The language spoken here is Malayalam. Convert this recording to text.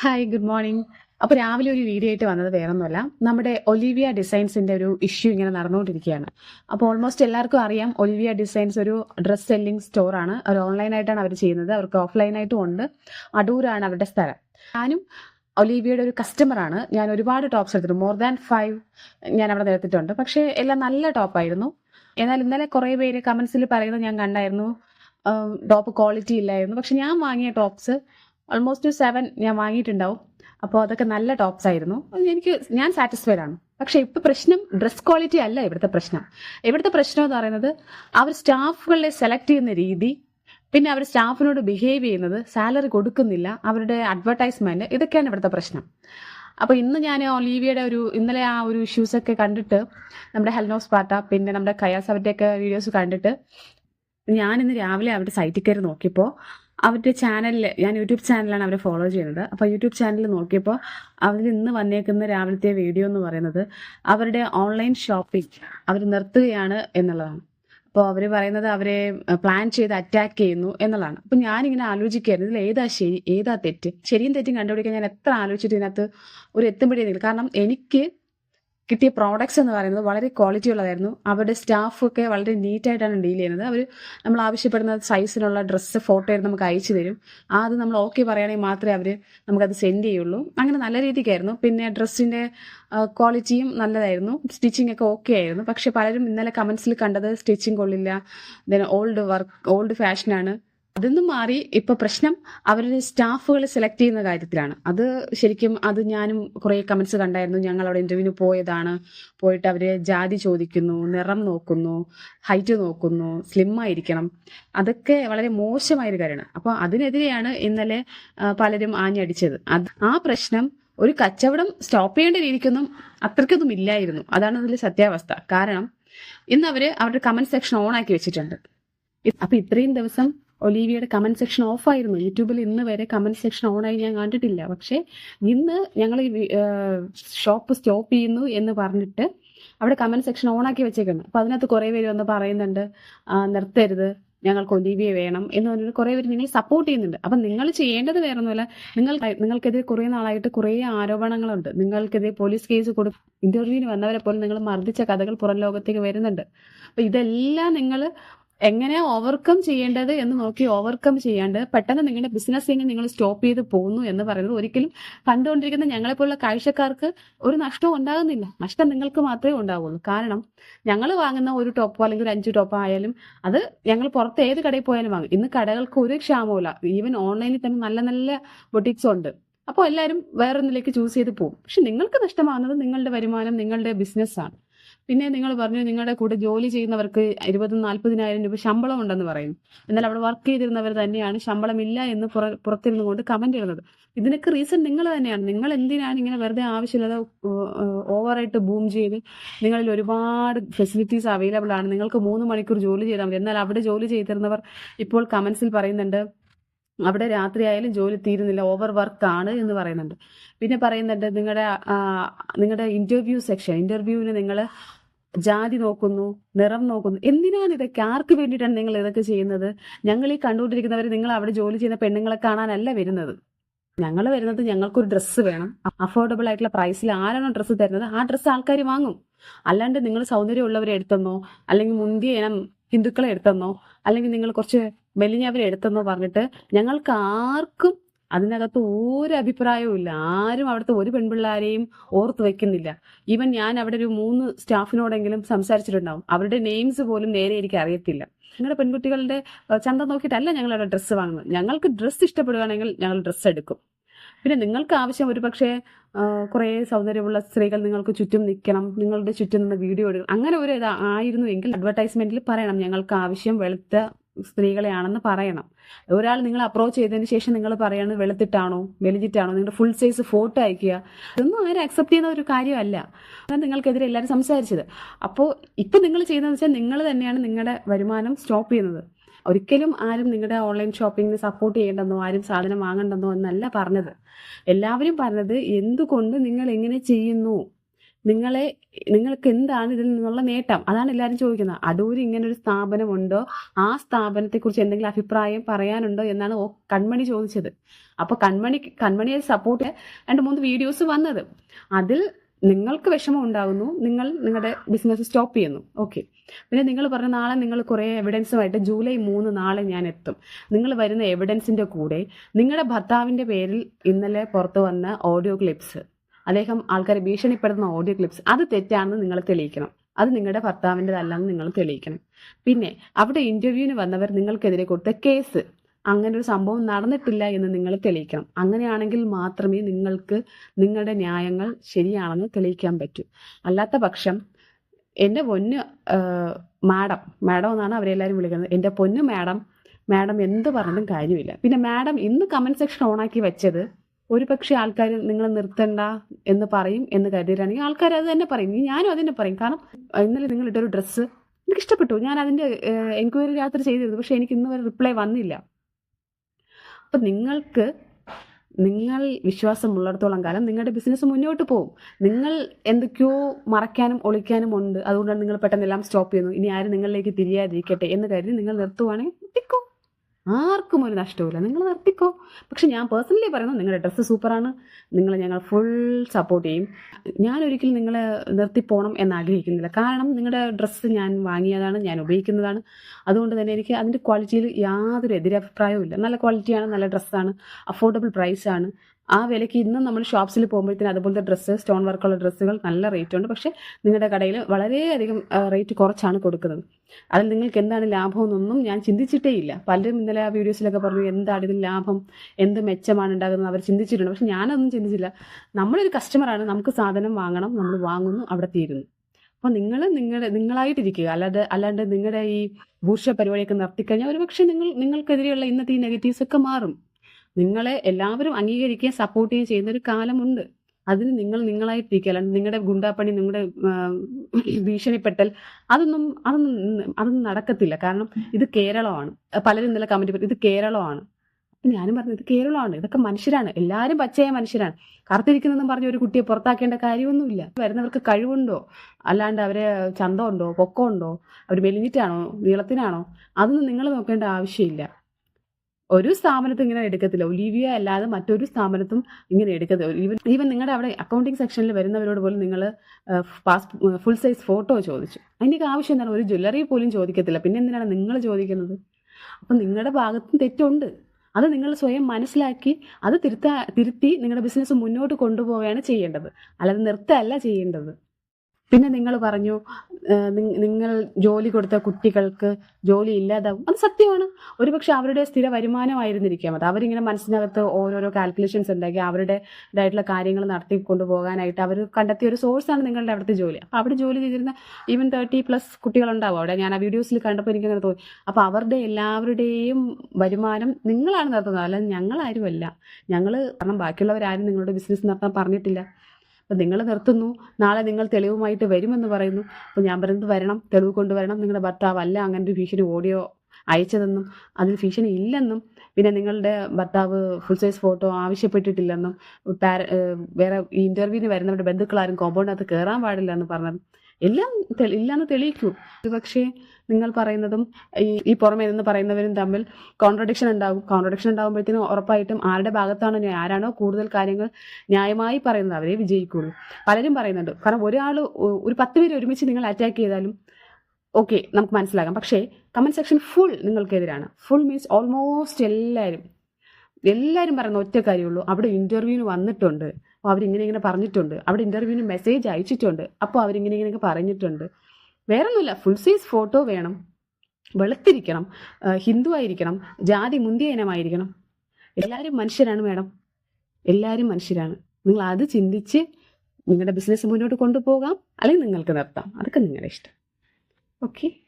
ഹായ് ഗുഡ് മോർണിംഗ് അപ്പൊ രാവിലെ ഒരു വീഡിയോ ആയിട്ട് വന്നത് വേറൊന്നുമല്ല. നമ്മുടെ ഒലിവിയ ഡിസൈൻസിന്റെ ഒരു ഇഷ്യൂ ഇങ്ങനെ നടന്നുകൊണ്ടിരിക്കുകയാണ്. അപ്പോൾ ഓൾമോസ്റ്റ് എല്ലാവർക്കും അറിയാം ഒലിവിയ ഡിസൈൻസ് ഒരു ഡ്രസ് സെല്ലിംഗ് സ്റ്റോർ ആണ്. അവർ ഓൺലൈനായിട്ടാണ് അവർ ചെയ്യുന്നത്. അവർക്ക് ഓഫ്ലൈനായിട്ടും ഉണ്ട്. അടൂരാണ് അവരുടെ സ്ഥലം. ഞാനും ഒലീവിയയുടെ ഒരു കസ്റ്റമറാണ് ഞാൻ ഒരുപാട് ടോപ്സ് എടുത്തിട്ടുണ്ട്. മോർ ദാൻ ഫൈവ് ഞാൻ അവിടെ എടുത്തിട്ടുണ്ട്. പക്ഷേ എല്ലാം നല്ല ടോപ്പായിരുന്നു എന്നാൽ ഇന്നലെ കുറേ പേര് കമൻസിൽ പറയുന്നത് ഞാൻ കണ്ടായിരുന്നു. ടോപ്പ് ക്വാളിറ്റി ഇല്ലായിരുന്നു. പക്ഷെ ഞാൻ വാങ്ങിയ ടോപ്സ് ഓൾമോസ്റ്റ് സെവൻ ഞാൻ വാങ്ങിയിട്ടുണ്ടാവും. അപ്പോൾ അതൊക്കെ നല്ല ടോപ്സ് ആയിരുന്നു. എനിക്ക് ഞാൻ സാറ്റിസ്ഫൈഡ് ആണ്. പക്ഷേ ഇപ്പോൾ പ്രശ്നം ഡ്രസ് ക്വാളിറ്റി അല്ല ഇവിടുത്തെ പ്രശ്നം. ഇവിടുത്തെ പ്രശ്നം എന്ന് പറയുന്നത് അവർ സ്റ്റാഫുകളെ സെലക്ട് ചെയ്യുന്ന രീതി പിന്നെ അവർ സ്റ്റാഫിനോട് ബിഹേവ് ചെയ്യുന്നത് സാലറി കൊടുക്കുന്നില്ല അവരുടെ അഡ്വർടൈസ്മെന്റ് ഇതൊക്കെയാണ് ഇവിടുത്തെ പ്രശ്നം. അപ്പോൾ ഇന്ന് ഞാൻ ഒലീവിയുടെ ഒരു ഇന്നലെ ആ ഒരു ഇഷ്യൂസ് ഒക്കെ കണ്ടിട്ട് നമ്മുടെ ഹെൽനോസ് പാട്ട പിന്നെ നമ്മുടെ കയാസ് അവരുടെയൊക്കെ വീഡിയോസ് കണ്ടിട്ട് ഞാൻ ഇന്ന് രാവിലെ അവരുടെ സൈറ്റിൽ കയറി നോക്കിയപ്പോൾ അവരുടെ ചാനലിൽ ഞാൻ യൂട്യൂബ് ചാനലാണ് അവരെ ഫോളോ ചെയ്യുന്നത്. അപ്പോൾ യൂട്യൂബ് ചാനൽ നോക്കിയപ്പോൾ അവർ ഇന്ന് വന്നേക്കുന്ന രാവിലത്തെ വീഡിയോ എന്ന് പറയുന്നത് അവരുടെ ഓൺലൈൻ ഷോപ്പിംഗ് അവർ നിർത്തുകയാണ് എന്നുള്ളതാണ്. അപ്പോൾ അവർ പറയുന്നത് അവരെ പ്ലാൻ ചെയ്ത് അറ്റാക്ക് ചെയ്യുന്നു എന്നുള്ളതാണ്. അപ്പം ഞാനിങ്ങനെ ആലോചിക്കുകയായിരുന്നു ഇതിൽ ഏതാ ശരി ഏതാ തെറ്റ്? ശരിയും തെറ്റും കണ്ടുപിടിക്കാൻ ഞാൻ എത്ര ആലോചിച്ചിട്ട് ഇതിനകത്ത് ഒരു എത്തുമ്പോഴേ കാരണം എനിക്ക് കിട്ടിയ പ്രോഡക്റ്റ്സ് എന്ന് പറയുന്നത് വളരെ ക്വാളിറ്റി ഉള്ളതായിരുന്നു. അവരുടെ സ്റ്റാഫൊക്കെ വളരെ നീറ്റായിട്ടാണ് ഡീൽ ചെയ്യുന്നത്. അവർ നമ്മൾ ആവശ്യപ്പെടുന്ന സൈസിനുള്ള ഡ്രസ്സ് ഫോട്ടോ നമുക്ക് അയച്ചു തരും. അത് നമ്മൾ ഓക്കെ പറയുകയാണെങ്കിൽ മാത്രമേ അവർ നമുക്കത് സെൻഡ് ചെയ്യുള്ളൂ. അങ്ങനെ നല്ല രീതിക്കായിരുന്നു. പിന്നെ ഡ്രസ്സിന്റെ ക്വാളിറ്റിയും നല്ലതായിരുന്നു. സ്റ്റിച്ചിങ് ഒക്കെ ഓക്കെ ആയിരുന്നു. പക്ഷെ പലരും ഇന്നലെ കമൻസിൽ കണ്ടത് സ്റ്റിച്ചിങ് കൊള്ളില്ല. ദെൻ ഓൾഡ് വർക്ക് ഓൾഡ് ഫാഷനാണ് അതൊന്നും മാറി. ഇപ്പൊ പ്രശ്നം അവരുടെ സ്റ്റാഫുകൾ സെലക്ട് ചെയ്യുന്ന കാര്യത്തിലാണ്. അത് ശരിക്കും അത് ഞാനും കുറെ കമന്റ്സ് കണ്ടായിരുന്നു. ഞങ്ങൾ അവിടെ ഇന്റർവ്യൂവിന് പോയതാണ്. പോയിട്ട് അവർ ജാതി ചോദിക്കുന്നു നിറം നോക്കുന്നു ഹൈറ്റ് നോക്കുന്നു സ്ലിം ആയിരിക്കണം. അതൊക്കെ വളരെ മോശമായ ഒരു കാര്യമാണ്. അപ്പോൾ അതിനെതിരെയാണ് ഇന്നലെ പലരും ആഞ്ഞടിച്ചത്. അത് ആ പ്രശ്നം ഒരു കച്ചവടം സ്റ്റോപ്പ് ചെയ്യേണ്ട രീതിക്കൊന്നും അത്രയ്ക്കൊന്നും ഇല്ലായിരുന്നു. അതാണ് അതിലെ സത്യാവസ്ഥ. കാരണം ഇന്ന് അവർ അവരുടെ കമന്റ് സെക്ഷൻ ഓൺ ആക്കി വെച്ചിട്ടുണ്ട്. അപ്പൊ ഇത്രയും ദിവസം ഒലീവിയയുടെ കമന്റ് സെക്ഷൻ ഓഫായിരുന്നു യൂട്യൂബിൽ ഇന്ന് വരെ കമന്റ് സെക്ഷൻ ഓൺ ആയി ഞാൻ കണ്ടിട്ടില്ല. പക്ഷേ ഇന്ന് ഞങ്ങൾ ഷോപ്പ് സ്റ്റോപ്പ് ചെയ്യുന്നു എന്ന് പറഞ്ഞിട്ട് അവിടെ കമന്റ് സെക്ഷൻ ഓണാക്കി വെച്ചേക്കുന്നു. അപ്പോൾ അതിനകത്ത് കുറേ പേര് വന്ന് പറയുന്നുണ്ട് നിർത്തരുത്. ഞങ്ങൾക്ക് ഒലീവിയെ വേണം. എന്ന് പറഞ്ഞിട്ട് കുറേ പേര് നിന്നെ സപ്പോർട്ട് ചെയ്യുന്നുണ്ട്. അപ്പം നിങ്ങൾ ചെയ്യേണ്ടത് വേറെ ഒന്നുമല്ല നിങ്ങൾ നിങ്ങൾക്കെതിരെ കുറേ നാളായിട്ട് കുറേ ആരോപണങ്ങളുണ്ട്. നിങ്ങൾക്കെതിരെ പോലീസ് കേസ് കൊടു ഇന്റർവ്യൂവിന് വന്നവരെ പോലും നിങ്ങൾ മർദ്ദിച്ച കഥകൾ പുറം ലോകത്തേക്ക് വരുന്നുണ്ട്. അപ്പം ഇതെല്ലാം നിങ്ങൾ എങ്ങനെ ഓവർകം ചെയ്യേണ്ടത് എന്ന് നോക്കി ഓവർകം ചെയ്യാണ്ട് പെട്ടെന്ന് നിങ്ങളുടെ ബിസിനസ് ഇങ്ങനെ നിങ്ങൾ സ്റ്റോപ്പ് ചെയ്ത് പോകുന്നു എന്ന് പറയുന്നത് ഒരിക്കലും കണ്ടുകൊണ്ടിരിക്കുന്ന ഞങ്ങളെപ്പോലുള്ള കാഴ്ചക്കാർക്ക് ഒരു നഷ്ടം ഉണ്ടാകുന്നില്ല. നഷ്ടം നിങ്ങൾക്ക് മാത്രമേ ഉണ്ടാവുള്ളൂ. കാരണം ഞങ്ങൾ വാങ്ങുന്ന ഒരു ടോപ്പോ അല്ലെങ്കിൽ ഒരു അഞ്ച് ടോപ്പോ ആയാലും അത് ഞങ്ങൾ പുറത്ത് ഏത് കടയിൽ പോയാലും വാങ്ങും. ഇന്ന് കടകൾക്ക് ഒരു ക്ഷാമവുമില്ല. ഈവൻ ഓൺലൈനിൽ തന്നെ നല്ല നല്ല ബൊട്ടിക്സ് ഉണ്ട്. അപ്പോൾ എല്ലാവരും വേറൊന്നിലേക്ക് ചൂസ് ചെയ്ത് പോകും. പക്ഷെ നിങ്ങൾക്ക് നഷ്ടമാകുന്നത് നിങ്ങളുടെ വരുമാനം നിങ്ങളുടെ ബിസിനസ്സാണ് പിന്നെ നിങ്ങൾ പറഞ്ഞു നിങ്ങളുടെ കൂടെ ജോലി ചെയ്യുന്നവർക്ക് ഇരുപതും നാൽപ്പതിനായിരം രൂപ ശമ്പളം ഉണ്ടെന്ന് പറയും. എന്നാൽ അവിടെ വർക്ക് ചെയ്തിരുന്നവർ തന്നെയാണ് ശമ്പളമില്ല എന്ന് പുറത്തിരുന്നു കൊണ്ട് കമന്റ് ഇടുന്നത്. ഇതിനൊക്കെ റീസൺ നിങ്ങൾ തന്നെയാണ്. നിങ്ങൾ എന്തിനാണ് ഇങ്ങനെ വെറുതെ ആവശ്യമില്ലാതെ ഓവറായിട്ട് ബൂം ചെയ്ത് നിങ്ങളിൽ ഒരുപാട് ഫെസിലിറ്റീസ് അവൈലബിൾ ആണ്. നിങ്ങൾക്ക് മൂന്ന് മണിക്കൂർ ജോലി ചെയ്താൽ മതി. എന്നാൽ അവിടെ ജോലി ചെയ്തിരുന്നവർ ഇപ്പോൾ കമന്റ്സിൽ പറയുന്നുണ്ട് അവിടെ രാത്രിയായാലും ജോലി തീരുന്നില്ല ഓവർ വർക്ക് ആണ് എന്ന് പറയുന്നുണ്ട്. പിന്നെ പറയുന്നുണ്ട് നിങ്ങളുടെ നിങ്ങളുടെ ഇന്റർവ്യൂ സെക്ഷൻ ഇന്റർവ്യൂവിന് നിങ്ങൾ ജാതി നോക്കുന്നു നിറം നോക്കുന്നു. എന്തിനാണ് ഇതൊക്കെ? ആർക്ക് വേണ്ടിയിട്ടാണ് നിങ്ങൾ ഇതൊക്കെ ചെയ്യുന്നത്? ഞങ്ങൾ ഈ കണ്ടുകൊണ്ടിരിക്കുന്നവർ നിങ്ങൾ അവിടെ ജോലി ചെയ്യുന്ന പെണ്ണുങ്ങളെ കാണാനല്ല വരുന്നത്. ഞങ്ങൾ വരുന്നത് ഞങ്ങൾക്കൊരു ഡ്രസ്സ് വേണം. അഫോർഡബിൾ ആയിട്ടുള്ള പ്രൈസിൽ ആരാണോ ഡ്രസ്സ് തരുന്നത് ആ ഡ്രസ്സ് ആൾക്കാർ വാങ്ങും. അല്ലാണ്ട് നിങ്ങൾ സൗന്ദര്യമുള്ളവരെ എടുത്തെന്നോ അല്ലെങ്കിൽ മുന്തിയ ഇനം ഹിന്ദുക്കളെ എടുത്തെന്നോ അല്ലെങ്കിൽ നിങ്ങൾ കുറച്ച് മെലിഞ്ഞവരെ എടുത്തെന്നോ പറഞ്ഞിട്ട് ഞങ്ങൾക്ക് ആർക്കും അതിനകത്ത് ഒരു അഭിപ്രായവും ഇല്ല. ആരും അവിടുത്തെ ഒരു പെൺപിള്ളാരെയും ഓർത്ത് വെക്കുന്നില്ല. ഈവൻ ഞാൻ അവിടെ ഒരു മൂന്ന് സ്റ്റാഫിനോടെങ്കിലും സംസാരിച്ചിട്ടുണ്ടാവും. അവരുടെ നെയിംസ് പോലും നേരെ എനിക്ക് അറിയത്തില്ല. ഞങ്ങളുടെ പെൺകുട്ടികളുടെ ചന്ത നോക്കിയിട്ടല്ല ഞങ്ങൾ അവിടെ ഡ്രസ്സ് വാങ്ങുന്നത്. ഞങ്ങൾക്ക് ഡ്രസ്സ് ഇഷ്ടപ്പെടുകയാണെങ്കിൽ ഞങ്ങൾ ഡ്രസ്സ് എടുക്കും. പിന്നെ നിങ്ങൾക്ക് ആവശ്യം ഒരു പക്ഷേ കുറേ സൗന്ദര്യമുള്ള സ്ത്രീകൾ നിങ്ങൾക്ക് ചുറ്റും നിൽക്കണം. നിങ്ങളുടെ ചുറ്റും നിന്ന് വീഡിയോ എടുക്കണം. അങ്ങനെ ഒരു ഇത് ആയിരുന്നു എങ്കിൽ അഡ്വർടൈസ്മെന്റിൽ പറയണം ഞങ്ങൾക്ക് ആവശ്യം വെളുത്ത സ്ത്രീകളെയാണെന്ന് പറയണം. ഒരാൾ നിങ്ങൾ അപ്രോച്ച് ചെയ്തതിന് ശേഷം നിങ്ങൾ പറയുന്നത് വെളുത്തിട്ടാണോ വെളിഞ്ഞിട്ടാണോ നിങ്ങളുടെ ഫുൾ സൈസ് ഫോട്ടോ അയക്കുക. ഇതൊന്നും ആരും അക്സെപ്റ്റ് ചെയ്യുന്ന ഒരു കാര്യമല്ല. അതാണ് നിങ്ങൾക്കെതിരെ എല്ലാവരും സംസാരിച്ചത്. അപ്പോൾ ഇപ്പം നിങ്ങൾ ചെയ്യുന്നതെന്ന് വെച്ചാൽ നിങ്ങൾ തന്നെയാണ് നിങ്ങളുടെ വരുമാനം സ്റ്റോപ്പ് ചെയ്യുന്നത്. ഒരിക്കലും ആരും നിങ്ങളുടെ ഓൺലൈൻ ഷോപ്പിങ്ങിന് സപ്പോർട്ട് ചെയ്യേണ്ടെന്നോ ആരും സാധനം വാങ്ങണ്ടെന്നോ എന്നല്ല പറഞ്ഞത്. എല്ലാവരും പറഞ്ഞത് എന്തുകൊണ്ട് നിങ്ങൾ എങ്ങനെ ചെയ്യുന്നു? നിങ്ങളെ നിങ്ങൾക്ക് എന്താണ് ഇതിൽ നിന്നുള്ള നേട്ടം? അതാണ് എല്ലാവരും ചോദിക്കുന്നത്. അടൂര് ഇങ്ങനെ ഒരു സ്ഥാപനമുണ്ടോ? ആ സ്ഥാപനത്തെക്കുറിച്ച് എന്തെങ്കിലും അഭിപ്രായം പറയാനുണ്ടോ എന്നാണ് ഓ കൺമണി ചോദിച്ചത്. അപ്പൊ കൺമണി കൺമണിയെ സപ്പോർട്ട് രണ്ട് മൂന്ന് വീഡിയോസ് വന്നത്. അതിൽ നിങ്ങൾക്ക് വിഷമം ഉണ്ടാകുന്നു. നിങ്ങൾ നിങ്ങളുടെ ബിസിനസ് സ്റ്റോപ്പ് ചെയ്യുന്നു. ഓക്കെ പിന്നെ നിങ്ങൾ പറഞ്ഞ നാളെ നിങ്ങൾ കുറേ എവിഡൻസുമായിട്ട് ജൂലൈ മൂന്ന് നാളെ ഞാൻ എത്തും. നിങ്ങൾ വരുന്ന എവിഡൻസിന്റെ കൂടെ നിങ്ങളുടെ ഭർത്താവിന്റെ പേരിൽ ഇന്നലെ പുറത്തു വന്ന ഓഡിയോ ക്ലിപ്സ് അദ്ദേഹം ആൾക്കാരെ ഭീഷണിപ്പെടുത്തുന്ന ഓഡിയോ ക്ലിപ്സ് അത് തെറ്റാണെന്ന് നിങ്ങൾ തെളിയിക്കണം. അത് നിങ്ങളുടെ ഭർത്താവിന്റെതല്ലെന്ന് നിങ്ങൾ തെളിയിക്കണം. പിന്നെ അവിടെ ഇന്റർവ്യൂവിന് വന്നവർ നിങ്ങൾക്കെതിരെ കൊടുത്ത കേസ് അങ്ങനെ ഒരു സംഭവം നടന്നിട്ടില്ല എന്ന് നിങ്ങൾ തെളിയിക്കണം. അങ്ങനെയാണെങ്കിൽ മാത്രമേ നിങ്ങൾക്ക് നിങ്ങളുടെ ന്യായങ്ങൾ ശരിയാണെന്ന് തെളിയിക്കാൻ പറ്റൂ. അല്ലാത്ത പക്ഷം എന്റെ പൊന്ന് മാഡം മാഡം എന്നാണ് അവരെല്ലാവരും വിളിക്കുന്നത്. എന്റെ പൊന്ന് മാഡം മാഡം എന്ത് പറഞ്ഞിട്ടും കാര്യമില്ല. പിന്നെ മാഡം ഇന്ന് കമന്റ് സെക്ഷൻ ഓണാക്കി വെച്ചത് ഒരു പക്ഷേ ആൾക്കാർ നിങ്ങൾ നിർത്തണ്ട എന്ന് പറയും എന്ന് കരുതിയിട്ടാണെങ്കിൽ ആൾക്കാർ അത് തന്നെ പറയും. ഞാനും ഞാനും അതിനെ പറയും. കാരണം ഇന്നലെ നിങ്ങൾ ഇട്ടൊരു ഡ്രസ്സ് എനിക്ക് ഇഷ്ടപ്പെട്ടു. ഞാൻ അതിന്റെ എൻക്വയറി യാത്ര ചെയ്തിരുന്നു. പക്ഷെ എനിക്ക് ഇന്ന് വരെ റിപ്ലൈ വന്നില്ല. അപ്പം നിങ്ങൾക്ക് നിങ്ങൾ വിശ്വാസമുള്ളിടത്തോളം കാലം നിങ്ങളുടെ ബിസിനസ് മുന്നോട്ട് പോകും. നിങ്ങൾ എന്തൊക്കെയോ മറയ്ക്കാനും ഒളിക്കാനും ഉണ്ട്. അതുകൊണ്ടാണ് നിങ്ങൾ പെട്ടെന്ന് എല്ലാം സ്റ്റോപ്പ് ചെയ്യുന്നു ഇനി ആരും നിങ്ങളിലേക്ക് തിരിയാതിരിക്കട്ടെ എന്ന് കരുതി നിങ്ങൾ നിർത്തുവാണെങ്കിൽ നിർത്തിക്കോ ആർക്കും ഒരു നഷ്ടവുമില്ല. നിങ്ങൾ നിർത്തിക്കോ പക്ഷെ ഞാൻ പേഴ്സണലി പറയുന്നത് നിങ്ങളുടെ ഡ്രസ്സ് സൂപ്പറാണ്. നിങ്ങൾ ഞങ്ങൾ ഫുൾ സപ്പോർട്ട് ചെയ്യും. ഞാൻ ഒരിക്കലും നിങ്ങൾ നിർത്തിപ്പോണം എന്ന് ആഗ്രഹിക്കുന്നില്ല. കാരണം നിങ്ങളുടെ ഡ്രസ്സ് ഞാൻ വാങ്ങിയതാണ് ഞാൻ ഉപയോഗിക്കുന്നതാണ്. അതുകൊണ്ട് തന്നെ എനിക്ക് അതിന്റെ ക്വാളിറ്റിയിൽ യാതൊരു എതിരഭിപ്രായവും ഇല്ല നല്ല ക്വാളിറ്റിയാണ് നല്ല ഡ്രസ്സാണ് അഫോർഡബിൾ പ്രൈസാണ് ആ വിലയ്ക്ക് ഇന്നും നമ്മൾ ഷോപ്സിൽ പോകുമ്പോഴത്തേന് അതുപോലത്തെ ഡ്രസ്സ് സ്റ്റോൺ വർക്കുള്ള ഡ്രസ്സുകൾ നല്ല റേറ്റ് ഉണ്ട്. പക്ഷേ നിങ്ങളുടെ കടയിൽ വളരെയധികം റേറ്റ് കുറച്ചാണ് കൊടുക്കുന്നത്. അതിൽ നിങ്ങൾക്ക് എന്താണ് ലാഭം എന്നൊന്നും ഞാൻ ചിന്തിച്ചിട്ടേ ഇല്ല. പലരും ഇന്നലെ ആ വീഡിയോസിലൊക്കെ പറഞ്ഞു എന്താണ് ഇതിൽ ലാഭം? എന്ത് മെച്ചമാണ് ഉണ്ടാകുന്നത്? അവർ ചിന്തിച്ചിട്ടുണ്ട്. പക്ഷെ ഞാനതൊന്നും ചിന്തിച്ചില്ല. നമ്മളൊരു കസ്റ്റമറാണ് നമുക്ക് സാധനം വാങ്ങണം നമ്മൾ വാങ്ങുന്നു അവിടെ തീരുന്നു. അപ്പോൾ നിങ്ങൾ നിങ്ങളുടെ നിങ്ങളായിട്ടിരിക്കുക. അല്ലാതെ അല്ലാണ്ട് നിങ്ങളുടെ ഈ ഭൂഷ പരിപാടിയൊക്കെ നിർത്തിക്കഴിഞ്ഞാൽ ഒരുപക്ഷെ നിങ്ങൾ നിങ്ങൾക്കെതിരെയുള്ള ഇന്നത്തെ ഈ നെഗറ്റീവ്സ് ഒക്കെ മാറും. നിങ്ങളെ എല്ലാവരും അംഗീകരിക്കുകയും സപ്പോർട്ട് ചെയ്യുന്ന ഒരു കാലമുണ്ട്. അതിന് നിങ്ങൾ നിങ്ങളായിട്ടിരിക്കുക. അല്ലാണ്ട് നിങ്ങളുടെ ഗുണ്ടാപ്പണി നിങ്ങളുടെ ഭീഷണിപ്പെട്ടൽ അതൊന്നും അതൊന്നും അതൊന്നും നടക്കത്തില്ല. കാരണം ഇത് കേരളമാണ്. പലരും ഇന്നലെ കമന്റ് ഇത് കേരളമാണ്. ഞാനും പറഞ്ഞു ഇത് കേരളമാണ്. ഇതൊക്കെ മനുഷ്യരാണ്. എല്ലാവരും പച്ചയായ മനുഷ്യരാണ്. കറുത്തിരിക്കുന്നതെന്ന് പറഞ്ഞ ഒരു കുട്ടിയെ പുറത്താക്കേണ്ട കാര്യമൊന്നുമില്ല. വരുന്നവർക്ക് കഴിവുണ്ടോ? അല്ലാണ്ട് അവരെ ചന്തമുണ്ടോ? പൊക്കമുണ്ടോ? അവർ മെലിഞ്ഞിട്ടാണോ? നീളത്തിനാണോ? അതൊന്നും നിങ്ങൾ നോക്കേണ്ട ആവശ്യമില്ല. ഒരു സ്ഥാപനത്തും ഇങ്ങനെ എടുക്കത്തില്ല. ഒലീവിയ അല്ലാതെ മറ്റൊരു സ്ഥാപനത്തും ഇങ്ങനെ എടുക്കത്തില്ല. ഈവൻ ഈവൻ നിങ്ങളുടെ അവിടെ അക്കൗണ്ടിങ് സെക്ഷനിൽ വരുന്നവരോട് പോലും നിങ്ങൾ പാസ് ഫുൾ സൈസ് ഫോട്ടോ ചോദിച്ചു. അതിന്റെയൊക്കെ ആവശ്യം എന്താണ്? ഒരു ജ്വല്ലറി പോലും ചോദിക്കത്തില്ല. പിന്നെ എന്തിനാണ് നിങ്ങൾ ചോദിക്കുന്നത്? അപ്പം നിങ്ങളുടെ ഭാഗത്തും തെറ്റുണ്ട്. അത് നിങ്ങൾ സ്വയം മനസ്സിലാക്കി അത് തിരുത്താ തിരുത്തി നിങ്ങളുടെ ബിസിനസ് മുന്നോട്ട് കൊണ്ടുപോവുകയാണ് ചെയ്യേണ്ടത്. അല്ലാതെ നിർത്തല്ല ചെയ്യേണ്ടത്. പിന്നെ നിങ്ങൾ പറഞ്ഞു നിങ്ങൾ ജോലി കൊടുത്ത കുട്ടികൾക്ക് ജോലി ഇല്ലാതാവും. അത് സത്യമാണ്. ഒരുപക്ഷെ അവരുടെ സ്ഥിര വരുമാനമായിരുന്നിരിക്കാം. അത് അവരിങ്ങനെ മനസ്സിനകത്ത് ഓരോരോ കാൽക്കുലേഷൻസ് ഉണ്ടാക്കി അവരുടെ ഇതായിട്ടുള്ള കാര്യങ്ങൾ നടത്തി കൊണ്ടുപോകാനായിട്ട് അവർ കണ്ടെത്തിയ ഒരു സോഴ്സാണ് നിങ്ങളുടെ അവിടുത്തെ ജോലി. അപ്പോൾ അവിടെ ജോലി ചെയ്തിരുന്ന ഈവൻ തേർട്ടി പ്ലസ് കുട്ടികളുണ്ടാവും. അവിടെ ഞാൻ ആ വീഡിയോസിൽ കണ്ടപ്പോൾ എനിക്കങ്ങനെ തോന്നി. അപ്പോൾ അവരുടെ എല്ലാവരുടെയും വരുമാനം നിങ്ങളാണ് നടത്തുന്നത്. അല്ലാതെ ഞങ്ങളാരുമല്ല ഞങ്ങൾ കാരണം ബാക്കിയുള്ളവരാരും നിങ്ങളുടെ ബിസിനസ് നടത്താൻ പറഞ്ഞിട്ടില്ല. അപ്പം നിങ്ങൾ നിർത്തുന്നു. നാളെ നിങ്ങൾ തെളിവുമായിട്ട് വരുമെന്ന് പറയുന്നു. അപ്പോൾ ഞാൻ പറയുന്നത് വരണം തെളിവ് കൊണ്ടുവരണം നിങ്ങളുടെ ഭർത്താവ് അല്ല അങ്ങനെ ഒരു ഭീഷണി ഓഡിയോ അയച്ചതെന്നും അതിൽ ഭീഷണി ഇല്ലെന്നും പിന്നെ നിങ്ങളുടെ ഭർത്താവ് ഫുൾ സൈസ് ഫോട്ടോ ആവശ്യപ്പെട്ടിട്ടില്ലെന്നും പാര വേറെ ഇന്റർവ്യൂവിന് വരുന്നവരുടെ ബന്ധുക്കളാരും കോമ്പൗണ്ടിനകത്ത് കയറാൻ പാടില്ല എന്ന് പറഞ്ഞത് എല്ലാം ഇല്ലാന്ന് തെളിയിക്കൂ. പക്ഷേ നിങ്ങൾ പറയുന്നതും ഈ ഈ പുറമേ നിന്ന് പറയുന്നവരും തമ്മിൽ കോൺട്രഡിക്ഷൻ ഉണ്ടാകും. കോൺട്രഡിക്ഷൻ ഉണ്ടാകുമ്പോഴത്തേനും ഉറപ്പായിട്ടും ആരുടെ ഭാഗത്താണ് ആരാണോ കൂടുതൽ കാര്യങ്ങൾ ന്യായമായി പറയുന്നത് അവരെ വിജയിക്കുള്ളൂ. പലരും പറയുന്നുണ്ട്. കാരണം ഒരാൾ ഒരു പത്ത് പേര് ഒരുമിച്ച് നിങ്ങൾ അറ്റാക്ക് ചെയ്താലും ഓക്കെ നമുക്ക് മനസ്സിലാകാം പക്ഷേ കമന്റ് സെക്ഷൻ ഫുൾ നിങ്ങൾക്കെതിരാണ്. ഫുൾ മീൻസ് ഓൾമോസ്റ്റ് എല്ലാവരും എല്ലാവരും പറയുന്ന ഒറ്റ കാര്യമുള്ളൂ അവിടെ ഇന്റർവ്യൂവിന് വന്നിട്ടുണ്ട്. അപ്പോൾ അവരിങ്ങനെ ഇങ്ങനെ പറഞ്ഞിട്ടുണ്ട്. അവിടെ ഇന്റർവ്യൂവിന് മെസ്സേജ് അയച്ചിട്ടുണ്ട്. അപ്പോൾ അവരിങ്ങനെ ഇങ്ങനെയൊക്കെ പറഞ്ഞിട്ടുണ്ട്. വേറെ ഒന്നുമില്ല ഫുൾ സൈസ് ഫോട്ടോ വേണം. വെളുത്തിരിക്കണം. ഹിന്ദു ആയിരിക്കണം. ജാതി മുന്തിയ ഇനമായിരിക്കണം. എല്ലാവരും മനുഷ്യരാണ് മാഡം. എല്ലാവരും മനുഷ്യരാണ്. നിങ്ങൾ അത് ചിന്തിച്ച് നിങ്ങളുടെ ബിസിനസ് മുന്നോട്ട് കൊണ്ടുപോകാം. അല്ലെങ്കിൽ നിങ്ങൾക്ക് നിർത്താം. അതൊക്കെ നിങ്ങളുടെ ഇഷ്ടം. ഓക്കെ